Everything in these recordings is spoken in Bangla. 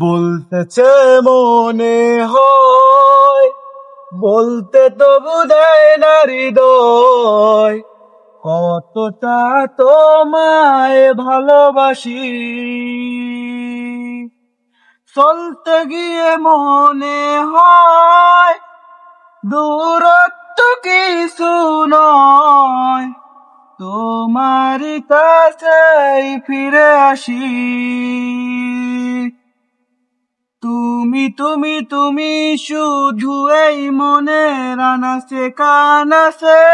বলতেছে মনে হয়, বলতে তো বুঝায় না হৃদয়। কতটা তোমায় ভালোবাসি। চলতে গিয়ে মনে হয়, দূরত্ব কিছু নয়। তোমার কাছেই ফিরে আসি। তুমি তুমি তুমি শুধু এই মনে রানাসে কানাসে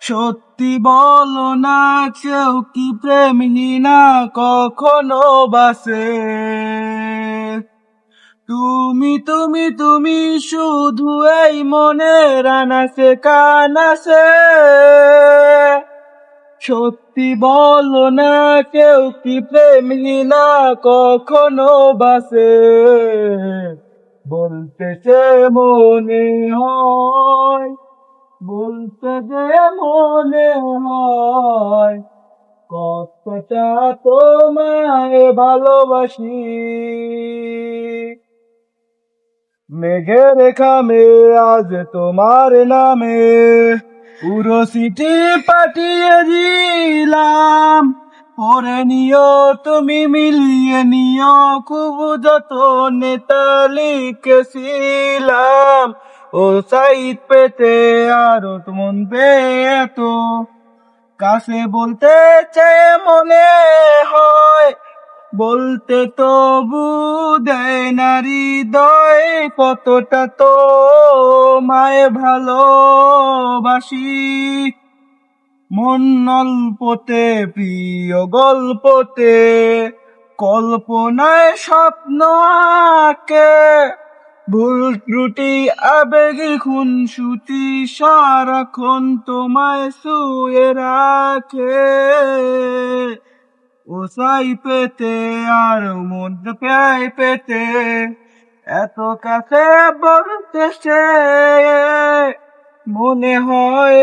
সত্যি বলো না, কেউ কি প্রেমহীনা কখনো বাসে? তুমি তুমি তুমি শুধু এই মনে রানাসে কানাসে সত্যি বলো না কেউ কি প্রেমহীনা কখনো বাসে? বলতেছে মনে হয়, বলতে যে মনে হয়, কতটা তোমায় ভালোবাসি। মেঘের খামে আজ তোমার নামে পুরো সিটি পাঠিয়ে দিলাম। পরে নিও, তুমি মিলিয়ে নিও, খুব যত নেতা লিখেছিলাম। ও সাইড পেতে আরও মন পেত কাছে বলতে চেয়ে মনে বলতে তবু দেয় নারী দয় কতটা তো মায় ভালোবাসি। মন অল্পতে, প্রিয় গল্পতে, কল্পনায় স্বপ্ন আঁকে। ভুল ত্রুটি, আবেগী, খুন, সুতি, সারাক্ষণ তোমায় শুয়ে রাখে। ও সাই পেতে আর মন প্রায় পেতে এত কাছে বলতে সে মনে হয়